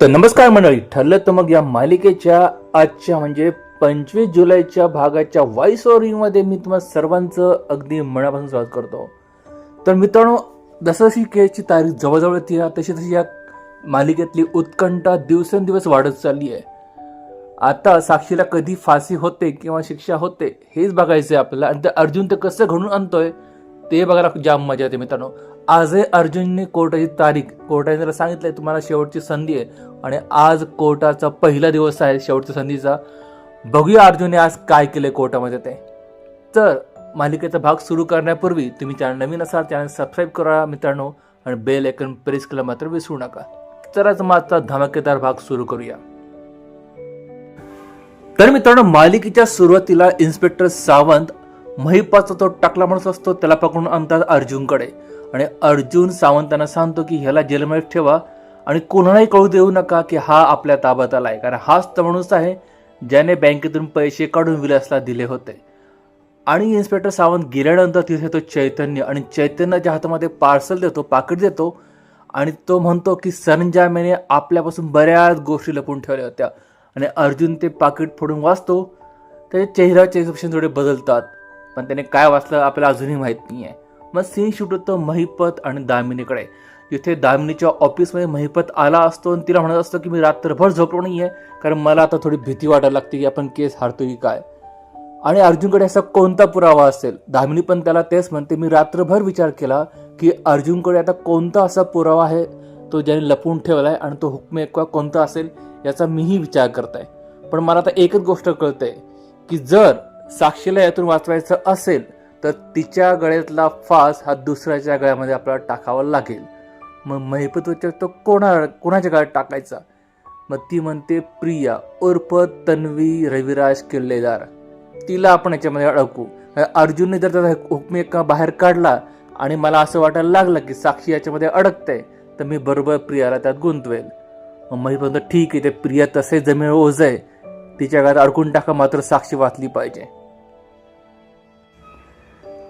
तर नमस्कार मंडळी ठरलं तर मग या मालिकेच्या आजच्या म्हणजे पंचवीस जुलैच्या भागाच्या व्हॉइस ओव्हरिंगमध्ये मी तुम्हाला सर्वांचं अगदी मनापासून स्वागत करतो. तर मित्रांनो जसं केची तारीख जवळजवळ येते तशी तशी या मालिकेतली उत्कंठा दिवसेंदिवस वाढत चालली आहे. आता साक्षीला कधी फाशी होते किंवा शिक्षा होते हेच बघायचं आहे आपल्याला. आणि ते अर्जुन ते कसं घडून आणतोय ते बघायला जाम मजा येते मित्रांनो. आजही अर्जुनने कोर्टाची तारीख कोर्टाने त्याला सांगितलंय तुम्हाला शेवटची संधी आहे. आणि आज कोर्टाचा पहिला दिवस आहे शेवटच्या संधीचा. बघूया अर्जुनने आज काय केले कोर्टामध्ये ते. तर मालिकेचा भाग सुरू करण्यापूर्वी तुम्ही चॅनल नवीन असाल चॅनल सबस्क्राईब करा मित्रांनो आणि बेल ऐकन प्रेस केलं मात्र विसरू नका. चलाच मग आजचा धमाकेदार भाग सुरू करूया. तर मित्रांनो मालिकेच्या सुरुवातीला इन्स्पेक्टर सावंत महिपाचा तो टाकला माणूस असतो त्याला पकडून आणतात अर्जुनकडे. आणि अर्जुन सावंतांना सांगतो की ह्याला जेलमध्ये ठेवा आणि कोणालाही कळू देऊ नका की हा आपल्या ताब्यात आला आहे कारण हाच तो माणूस आहे ज्याने बँकेतून पैसे काढून विलासला दिले होते. आणि इन्स्पेक्टर सावंत गेल्यानंतर तिथे तो चैतन्य आणि चैतन्याच्या हातामध्ये पार्सल देतो पाकिट देतो आणि तो म्हणतो की सरंजामेने आपल्यापासून बऱ्याच गोष्टी लपून ठेवल्या होत्या. आणि अर्जुन ते पाकिट फोडून वाचतो. त्याचे चेहऱ्याचे एक्सप्रेशन थोडे बदलतात. पण त्याने काय वाचलं आपल्याला अजूनही माहीत नाही आहे मग सीन शूट होतं महिपत आणि दामिनीकडे. इथे दामिनीच्या ऑफिसमध्ये महिपत आला असतो आणि तिला म्हणत असतो की मी रात्रभर झोपलो नाही आहे कारण मला आता थोडी भीती वाटायला लागते की आपण केस हारतो की काय. आणि अर्जुनकडे असा कोणता पुरावा असेल? दामिनी पण त्याला तेच म्हणते मी रात्रभर विचार केला की अर्जुनकडे आता कोणता असा पुरावा आहे तो ज्याने लपवून आहे आणि तो हुकमे किंवा कोणता असेल याचा मीही विचार करत आहे पण मला आता एकच गोष्ट कळते की जर साक्षीला यातून वाचवायचं असेल तर तिच्या गळ्यातला फास हा दुसऱ्याच्या गळ्यामध्ये आपल्याला टाकावा लागेल. मग महिपत तो कोणा कोणाच्या गळ्यात टाकायचा? मग ती म्हणते प्रिया उर्फ तन्वी रविराज किल्लेदार. तिला आपण याच्यामध्ये अडकू. अर्जुनने जर त्याचा हुकमी का बाहेर काढला आणि मला असं वाटायला लागलं की साक्षी याच्यामध्ये अडकते तर मी बरोबर प्रियाला त्यात गुंतवेल. मग महिपत ठीक आहे ते प्रिया तसे जमीन ओझ आहे. तिच्या घरात अडकून टाका मात्र साक्षी वाचली पाहिजे.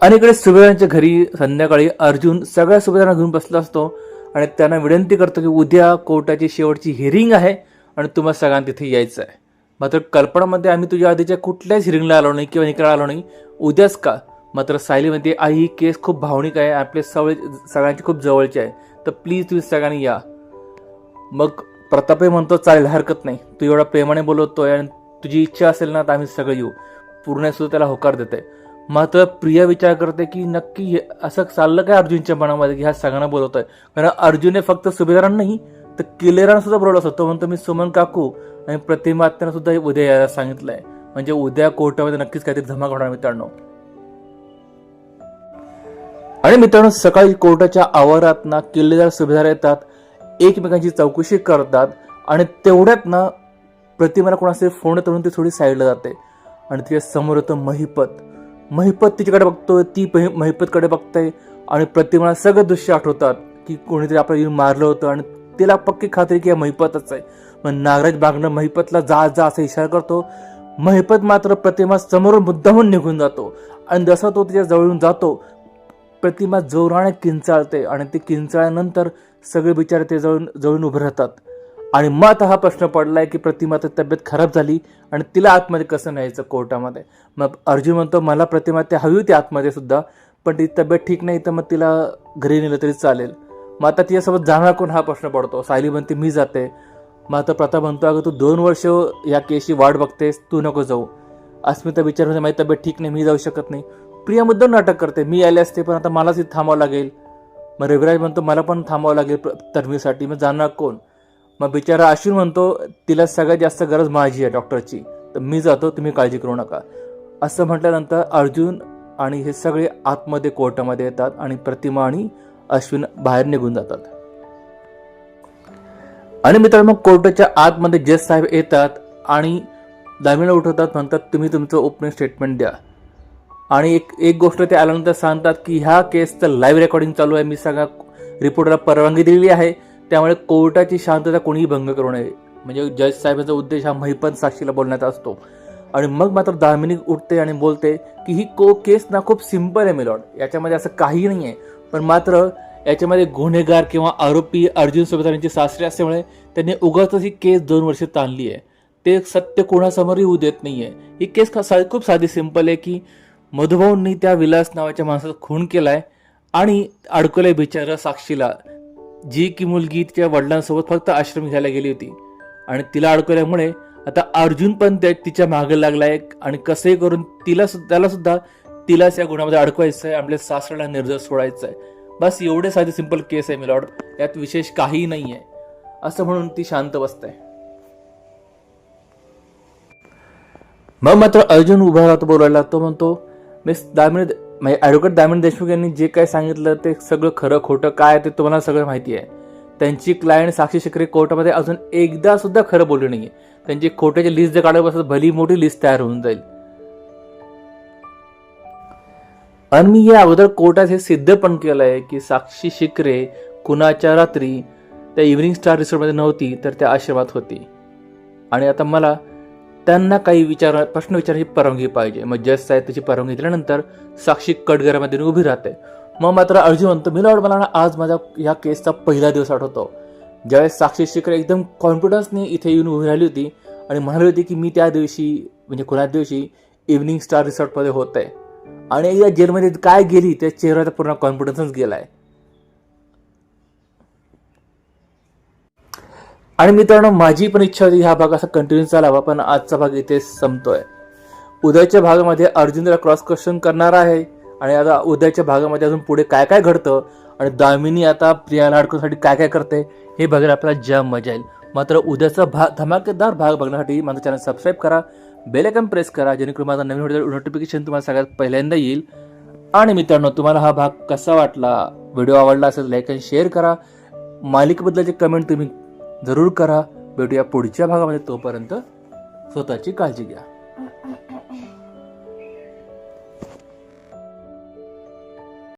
अनेकडे इकडे सुभेदारांच्या घरी संध्याकाळी अर्जुन सगळ्या सुभेदारांना घेऊन बसला असतो आणि त्यांना विनंती करतो की उद्या कोर्टाची शेवटची हिअरिंग आहे आणि तुम्हाला सगळ्यांना तिथे यायचं आहे. मात्र कल्पनामध्ये आम्ही तुझ्या आधीच्या कुठल्याच हिअरिंगला आलो नाही किंवा निकाला आलो नाही. उद्याच का? मात्र सायली म्हणते आई ही केस खूप भावनिक आहे आपले सवय सगळ्यांची खूप जवळची आहे. तर प्लीज तुम्ही सगळ्यांनी या. मग प्रतापही म्हणतो चालेल हरकत नाही. तू एवढा प्रेमाने बोलवतोय आणि तुझी इच्छा असेल ना तर आम्ही सगळे येऊ. पूर्ण सुद्धा त्याला होकार देते मात्र प्रिया विचार करते की नक्की असं चाललं काय अर्जुनच्या मनामध्ये की ह्या सगळ्यांना आहे कारण अर्जुनने फक्त सुभेदारांना नाही तर किलेरांना सुद्धा बोलवलं असतो. म्हणतो मी सुमन काकू आणि प्रतिमा सुद्धा उद्या यायला सांगितलंय. म्हणजे उद्या कोर्टामध्ये नक्कीच काहीतरी धमाक होणार मित्रांनो. आणि मित्रांनो सकाळी कोर्टाच्या आवारात ना किल्लेदार सुभेदार येतात एकमेकांची चौकशी करतात आणि तेवढ्यात ना प्रतिमाला कोणाचे फोन करून म्हणून ती थोडी साईडला जाते. आणि तिच्या समोर येतं महिपत. महिपत तिच्याकडे बघतोय ती पहि- महिपतकडे बघते आणि प्रतिमाला सगळं दृश्य आठवतात की कोणीतरी आपल्याला येऊन मारलं होतं आणि तिला पक्की खात्री की हा महिपतच आहे. मग नागराज बागणं महिपतला जा जा असा इशारा करतो. महिपत मात्र प्रतिमा समोरून मुद्दाहून निघून जातो. आणि जसा तो तिच्या जवळून जातो प्रतिमा जोराने किंचाळते आणि ती किंचाळल्यानंतर सगळे बिचारे ते जवळून जवळून उभे राहतात. आणि मग आता हा प्रश्न पडलाय की प्रतिमाची तब्येत खराब झाली आणि तिला आतमध्ये कसं न्यायचं कोर्टामध्ये? मग अर्जुन म्हणतो मला प्रतिमा ते हवी होती आतमध्ये सुद्धा पण ती तब्येत ठीक नाही तर मग तिला घरी नेलं तरी चालेल. मग आता तिच्यासोबत जाणार कोण हा प्रश्न पडतो? सायली म्हणते मी जाते. मग आता प्रताप म्हणतो अगं तू दोन वर्ष या केसची वाट बघतेस तू नको जाऊ. अस्मिता विचार म्हणजे माझी तब्येत ठीक नाही मी जाऊ शकत नाही. प्रिया मुद्दाम नाटक करते मी आले असते पण आता मलाच इथं थांबावं लागेल. मग रविराज म्हणतो मला पण थांबावं लागेल प्र- मग जाणार कोण? मग बिचारा अश्विन म्हणतो तिला सगळ्यात जास्त गरज माझी आहे डॉक्टरची. तर मी जातो तुम्ही काळजी करू नका. असं म्हटल्यानंतर अर्जुन आणि हे सगळे आतमध्ये कोर्टामध्ये येतात आणि प्रतिमा आणि अश्विन बाहेर निघून जातात. आणि मित्रांनो मग कोर्टाच्या आतमध्ये जज साहेब येतात आणि दामिला उठवतात म्हणतात तुम्ही तुमचं ओपनिंग स्टेटमेंट द्या. आणि एक एक गोष्ट ते आल्यानंतर सांगतात की ह्या केसचं लाईव्ह रेकॉर्डिंग चालू आहे. मी सगळ्या रिपोर्टरला परवानगी दिलेली आहे. त्यामुळे कोर्टाची शांतता कोणीही भंग करू नये. म्हणजे जज साहेबांचा उद्देश हा महिपत साक्षीला बोलण्याचा असतो. आणि मग मात्र दामिनी उठते आणि बोलते की ही को केस ना खूप सिंपल आहे मिलॉड याच्यामध्ये असं काही नाही आहे पण मात्र याच्यामध्ये गुन्हेगार किंवा आरोपी अर्जुन सोबत यांची सासरे असल्यामुळे त्यांनी उगाच ही केस दोन वर्ष ताणली आहे. ते सत्य कोणासमोरही होऊ देत नाही आहे ही केस सा- खूप साधी सिंपल आहे की मधुभाऊंनी त्या विलास नावाच्या माणसाचा खून केला आहे आणि अडकले बिचारा साक्षीला. जी की मुलगी तिच्या वडिलांसोबत फक्त आश्रम घ्यायला गेली होती. आणि तिला अडकवल्यामुळे आता अर्जुन पण त्या तिच्यामागे लागलाय आणि कसंही करून तिला त्याला सुद्धा तिलाच या गुणामध्ये अडकवायचं आहे आपल्या सासऱ्याला निर्दोष सोडायचं आहे बस एवढे साधे सिंपल केस आहे मिलॉर्ड यात विशेष काहीही नाही आहे असं म्हणून ती शांत बसते. मग मात्र अर्जुन उभा राहतो बोलायला तो म्हणतो मी दामिनी म्हणजे ॲडव्होकेट दामिनी देशमुख यांनी जे काय सांगितलं ते सगळं खरं खोटं काय ते तुम्हाला सगळं माहिती आहे. त्यांची क्लायंट साक्षी शिकरे कोर्टामध्ये अजून एकदा सुद्धा खरं बोलली आहे त्यांची खोट्याची लिस्ट जर काढत बसत भली मोठी लिस्ट तयार होऊन जाईल. आणि मी या अगोदर कोर्टात हे सिद्ध पण केलं आहे की साक्षी शिकरे कुणाच्या रात्री त्या इव्हनिंग स्टार रिसॉर्टमध्ये नव्हती तर त्या आश्रमात होती. आणि आता मला त्यांना काही विचार प्रश्न विचारायची परवानगी पाहिजे. मग जज साहेब त्याची परवानगी दिल्यानंतर साक्षी कटघरामध्ये उभी राहते. मग मात्र अर्जुन म्हणतो मी लॉर्ड मला आज माझा या केसचा पहिला दिवस आठवतो. ज्यावेळेस साक्षी शिखर एकदम कॉन्फिडन्सने इथे येऊन उभी राहिली होती आणि म्हणाली होती की मी त्या दिवशी म्हणजे कोणा दिवशी इव्हनिंग स्टार रिसॉर्टमध्ये होते. आणि एकदा जेलमध्ये काय गेली त्या चेहऱ्याचा पूर्ण कॉन्फिडन्सच आहे आणि मित्रांनो माझी पण इच्छा होती हा भाग असा कंटिन्यू चालावा पण आजचा भाग इथे संपतोय. उद्याच्या भागामध्ये अर्जुनला क्रॉस क्वेश्चन करणार आहे. आणि आता उद्याच्या भागामध्ये अजून पुढे काय काय घडतं आणि दामिनी आता प्रिया लाडकोसाठी काय काय करते हे बघायला आपल्याला जाम मजा येईल. मात्र उद्याचा भाग धमाकेदार भाग बघण्यासाठी माझं चॅनल सबस्क्राईब करा बेल प्रेस करा जेणेकरून माझा नवीन व्हिडिओ नोटिफिकेशन तुम्हाला सगळ्यात पहिल्यांदा येईल. आणि मित्रांनो तुम्हाला हा भाग कसा वाटला? व्हिडिओ आवडला असेल लाईक आणि शेअर करा. मालिकेबद्दलचे कमेंट तुम्ही जरूर करा. भेटूया पुढच्या भागामध्ये. तोपर्यंत स्वतःची काळजी घ्या.